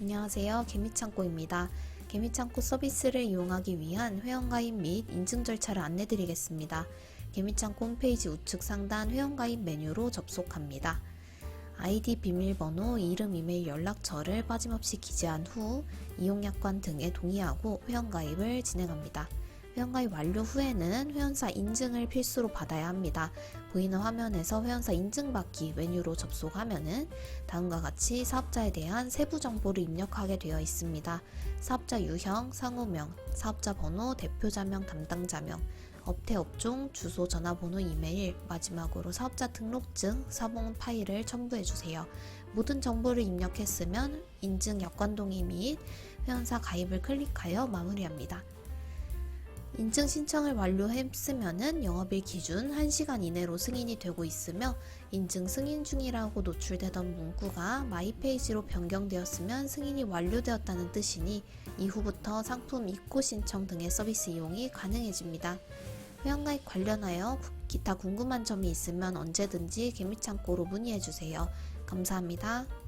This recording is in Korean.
안녕하세요. 개미창고입니다. 개미창고 서비스를 이용하기 위한 회원가입 및 인증 절차를 안내드리겠습니다. 개미창고 홈페이지 우측 상단 회원가입 메뉴로 접속합니다. 아이디 비밀번호, 이름, 이메일, 연락처를 빠짐없이 기재한 후 이용약관 등에 동의하고 회원가입을 진행합니다. 회원가입 완료 후에는 회원사 인증을 필수로 받아야 합니다. 보이는 화면에서 회원사 인증받기 메뉴로 접속하면은 다음과 같이 사업자에 대한 세부 정보를 입력하게 되어 있습니다. 사업자 유형, 상호명, 사업자 번호, 대표자명, 담당자명, 업태 업종, 주소, 전화번호, 이메일, 마지막으로 사업자 등록증, 사본 파일을 첨부해 주세요. 모든 정보를 입력했으면 인증 여권 동의 및 회원사 가입을 클릭하여 마무리합니다. 인증 신청을 완료했으면은 영업일 기준 1시간 이내로 승인이 되고 있으며 인증 승인 중이라고 노출되던 문구가 마이페이지로 변경되었으면 승인이 완료되었다는 뜻이니 이후부터 상품 입고 신청 등의 서비스 이용이 가능해집니다. 회원가입 관련하여 기타 궁금한 점이 있으면 언제든지 개미창고로 문의해 주세요. 감사합니다.